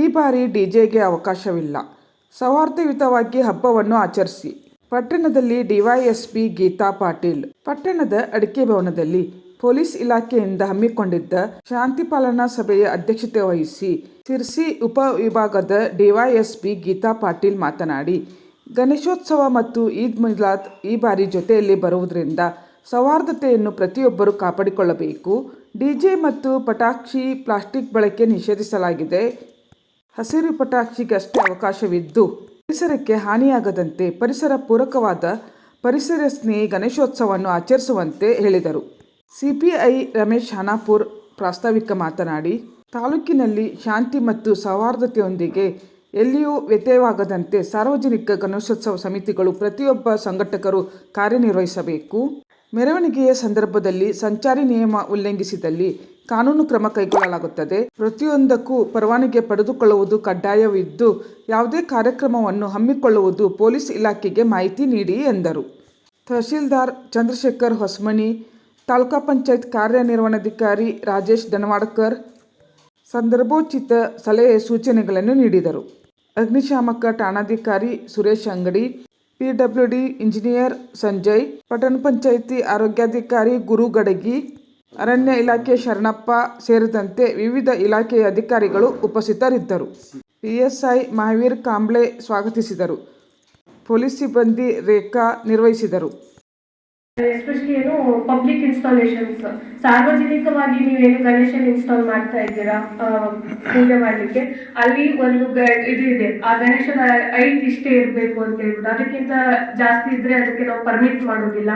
ಈ ಬಾರಿ ಡಿಜೆಗೆ ಅವಕಾಶವಿಲ್ಲ. ಸೌಹಾರ್ದಯುತವಾಗಿ ಹಬ್ಬವನ್ನು ಆಚರಿಸಿ. ಪಟ್ಟಣದಲ್ಲಿ ಡಿವೈಎಸ್ಪಿ ಗೀತಾ ಪಾಟೀಲ್. ಪಟ್ಟಣದ ಅಡಿಕೆ ಭವನದಲ್ಲಿ ಪೊಲೀಸ್ ಇಲಾಖೆಯಿಂದ ಹಮ್ಮಿಕೊಂಡಿದ್ದ ಶಾಂತಿ ಪಾಲನಾ ಸಭೆಯ ಅಧ್ಯಕ್ಷತೆ ವಹಿಸಿ ಸಿರ್ಸಿ ಉಪವಿಭಾಗದ ಡಿವೈಎಸ್ಪಿ ಗೀತಾ ಪಾಟೀಲ್ ಮಾತನಾಡಿ, ಗಣೇಶೋತ್ಸವ ಮತ್ತು ಈದ್ ಮಿಲಾದ್ ಈ ಬಾರಿ ಜೊತೆಯಲ್ಲಿ ಬರುವುದರಿಂದ ಸೌಹಾರ್ದತೆಯನ್ನು ಪ್ರತಿಯೊಬ್ಬರು ಕಾಪಾಡಿಕೊಳ್ಳಬೇಕು. ಡಿಜೆ ಮತ್ತು ಪಟಾಕ್ಷಿ ಪ್ಲಾಸ್ಟಿಕ್ ಬಳಕೆ ನಿಷೇಧಿಸಲಾಗಿದೆ. ಹಸಿರು ಪಟಾಕ್ಷಿಗಷ್ಟೇ ಅವಕಾಶವಿದ್ದು, ಪರಿಸರಕ್ಕೆ ಹಾನಿಯಾಗದಂತೆ ಪರಿಸರ ಪೂರಕವಾದ ಪರಿಸರ ಸ್ನೇಹಿ ಗಣೇಶೋತ್ಸವವನ್ನು ಆಚರಿಸುವಂತೆ ಹೇಳಿದರು. ಸಿಪಿಐ ರಮೇಶ್ ಹಾನಾಪುರ್ ಪ್ರಾಸ್ತಾವಿಕ ಮಾತನಾಡಿ, ತಾಲೂಕಿನಲ್ಲಿ ಶಾಂತಿ ಮತ್ತು ಸೌಹಾರ್ದತೆಯೊಂದಿಗೆ ಎಲ್ಲಿಯೂ ವ್ಯತ್ಯಯವಾಗದಂತೆ ಸಾರ್ವಜನಿಕ ಗಣೇಶೋತ್ಸವ ಸಮಿತಿಗಳು ಪ್ರತಿಯೊಬ್ಬ ಸಂಘಟಕರು ಕಾರ್ಯನಿರ್ವಹಿಸಬೇಕು. ಮೆರವಣಿಗೆಯ ಸಂದರ್ಭದಲ್ಲಿ ಸಂಚಾರಿ ನಿಯಮ ಉಲ್ಲಂಘಿಸಿದಲ್ಲಿ ಕಾನೂನು ಕ್ರಮ ಕೈಗೊಳ್ಳಲಾಗುತ್ತದೆ. ಪ್ರತಿಯೊಂದಕ್ಕೂ ಪರವಾನಗಿ ಪಡೆದುಕೊಳ್ಳುವುದು ಕಡ್ಡಾಯವಿದ್ದು, ಯಾವುದೇ ಕಾರ್ಯಕ್ರಮವನ್ನು ಹಮ್ಮಿಕೊಳ್ಳುವುದು ಪೊಲೀಸ್ ಇಲಾಖೆಗೆ ಮಾಹಿತಿ ನೀಡಿ ಎಂದರು. ತಹಶೀಲ್ದಾರ್ ಚಂದ್ರಶೇಖರ್ ಹೊಸಮನಿ, ತಾಲೂಕಾ ಪಂಚಾಯತ್ ಕಾರ್ಯನಿರ್ವಹಣಾಧಿಕಾರಿ ರಾಜೇಶ್ ದನವಾಡ್ಕರ್ ಸಂದರ್ಭೋಚಿತ ಸಲಹೆ ಸೂಚನೆಗಳನ್ನು ನೀಡಿದರು. ಅಗ್ನಿಶಾಮಕ ಠಾಣಾಧಿಕಾರಿ ಸುರೇಶ್ ಅಂಗಡಿ ಪಿಡಬ್ಲ್ಯೂಡಿ ಇಂಜಿನಿಯರ್ ಸಂಜಯ್, ಪಟ್ಟಣ ಪಂಚಾಯಿತಿ ಆರೋಗ್ಯಾಧಿಕಾರಿ ಗುರು ಗಡಗಿ ಅರಣ್ಯ ಇಲಾಖೆ ಶರಣಪ್ಪ ಸೇರಿದಂತೆ ವಿವಿಧ ಇಲಾಖೆಯ ಅಧಿಕಾರಿಗಳು ಉಪಸ್ಥಿತರಿದ್ದರು. ಪಿಎಸ್ಐ ಮಹಾವೀರ್ ಕಾಂಬ್ಳೆ ಸ್ವಾಗತಿಸಿದರು. ಪೊಲೀಸ್ ಸಿಬ್ಬಂದಿ ರೇಖಾ ನಿರ್ವಹಿಸಿದರು. ಎಸ್ಪೆಷಲಿ ಏನು ಪಬ್ಲಿಕ್ ಇನ್ಸ್ಟಾಲೇಷನ್ಸ್ ಸಾರ್ವಜನಿಕವಾಗಿ ನೀವೇನು ಗಣೇಶನ್ ಇನ್ಸ್ಟಾಲ್ ಮಾಡ್ತಾ ಇದ್ದೀರಾ ಪೂಜೆ ಮಾಡ್ಲಿಕ್ಕೆ, ಅಲ್ಲಿ ಒಂದು ಇದು ಇದೆ. ಆ ಗಣೇಶನ ಐಟ್ ಇಷ್ಟೇ ಇರಬೇಕು ಅಂತ ಹೇಳ್ಬಿಟ್ಟು, ಅದಕ್ಕಿಂತ ಜಾಸ್ತಿ ಇದ್ರೆ ಅದಕ್ಕೆ ನಾವು ಪರ್ಮಿಟ್ ಮಾಡೋದಿಲ್ಲ.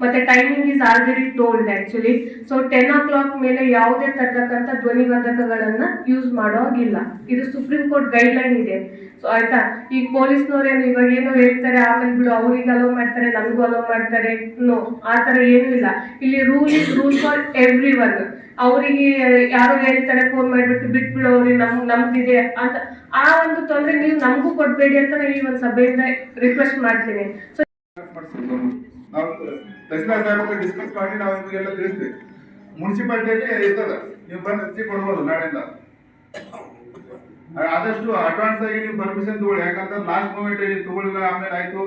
ಮತ್ತೆ timing is already told actually so ten o'clock ಮೇಲೆ ಯಾವುದೇ ತರತಕ್ಕಂಥ ಧ್ವನಿವರ್ಧಕಗಳನ್ನ ಯೂಸ್ ಮಾಡೋ ಹಾಗಿಲ್ಲ ಇದು ಸುಪ್ರೀಂ ಕೋರ್ಟ್ ಗೈಡ್ಲೈನ್ ಇದೆ. ಸೊ ಆಯ್ತಾ? ಈಗ ಪೊಲೀಸ್ನವ್ರೇನು ಇವಾಗ ಏನೋ ಹೇಳ್ತಾರೆ, ಆಮೇಲೆ ಬಿಡು, ಅವ್ರಿಗೆ ಅಲೋ ಮಾಡ್ತಾರೆ ನಮಗೂ ಅಲೋ ಮಾಡ್ತಾರೆ. ನೋ ಆ ತರ ಏನೂ ಇಲ್ಲ. ಇಲ್ಲಿ rule is rule for everyone ಅವರಿಗೆ ಯಾರು ಹೇಳ್ತಾರೆ ಫೋನ್ ಮಾಡಿಬಿಟ್ಟು ಬಿಟ್ಬಿಡು, ಅವ್ರಿಗೆ ನಮ್, ನಮ್ದಿದೆ ಅಂತ. ಆ ಒಂದು ತೊಂದರೆ ನೀವು ನಮಗೂ ಕೊಡಬೇಡಿ ಅಂತ ನಾನು ಈ ಒಂದು ಸಭೆಯಿಂದ ರಿಕ್ವೆಸ್ಟ್ ಮಾಡ್ತೀನಿ. ಸೊ. ನಾವು ಡಿಸ್ಕಸ್ ಮಾಡಿ ನಾವು ಇವರಿಗೆಲ್ಲ ತಿಳಿಸ್ತೀವಿ ಇರ್ತದೆ. ನೀವು ಬಂದು ಕೊಡ್ಬೋದು ನಾಳೆಯಿಂದ. ಆದಷ್ಟು ಅಡ್ವಾನ್ಸ್ ಆಗಿ ನೀವು ಪರ್ಮಿಷನ್ ತಗೊಳ್ಳಿ. ಯಾಕಂದ್ರೆ ಲಾಸ್ಟ್ ಮೂಮೆಂಟ್ ಅಲ್ಲಿ ತಗೊಳ್ಳಿಲ್ಲ, ಆಮೇಲೆ ಆಯ್ತು.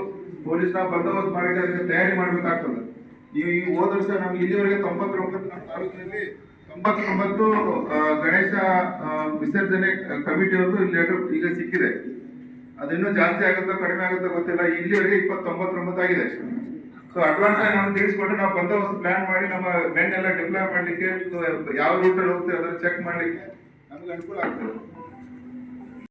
ಪೊಲೀಸ್ನ ಬಂದೋಬಸ್ತ್ ಮಾಡಿದ್ರೆ ಅದಕ್ಕೆ ತಯಾರಿ ಮಾಡ್ಬೇಕಾಗ್ತದೆ. ನೀವು ಈ ಹೋದ ವರ್ಷ ನಮ್ಗೆ ಇಲ್ಲಿವರೆಗೆ ತೊಂಬತ್ತೊಂಬತ್ತು ನಮ್ಮ ತಾಲೂಕಿನಲ್ಲಿ ತೊಂಬತ್ತೊಂಬತ್ತು ಗಣೇಶ ವಿಸರ್ಜನೆ ಕಮಿಟಿಯವ್ರದ್ದು ಲೆಟರ್ ಈಗ ಸಿಕ್ಕಿದೆ. ಅದಿನ್ನೂ ಜಾಸ್ತಿ ಆಗುತ್ತೋ ಕಡಿಮೆ ಆಗುತ್ತೋ ಗೊತ್ತಿಲ್ಲ. ಇಲ್ಲಿವರೆಗೆ ಇಪ್ಪತ್ತೊಂಬತ್ತೊಂಬತ್ತು ಆಗಿದೆ. ಸೊ ಅಡ್ವಾನ್ಸ್ ಆಗಿ ನಾವು ತಿಳಿಸ್ಕೊಟ್ಟು ನಾವು ಬಂದೋಬಸ್ತ್ ಪ್ಲಾನ್ ಮಾಡಿ ನಮ್ಮ ಮೆನ್ ಎಲ್ಲ ಡಿಪ್ಲಾಯ್ ಮಾಡಲಿಕ್ಕೆ ಯಾವ ರೂಟಲ್ಲಿ ಹೋಗ್ತೀವಿ ಅದನ್ನು ಚೆಕ್ ಮಾಡಲಿಕ್ಕೆ ನಮ್ಗೆ ಅನುಕೂಲ ಆಗ್ತದೆ.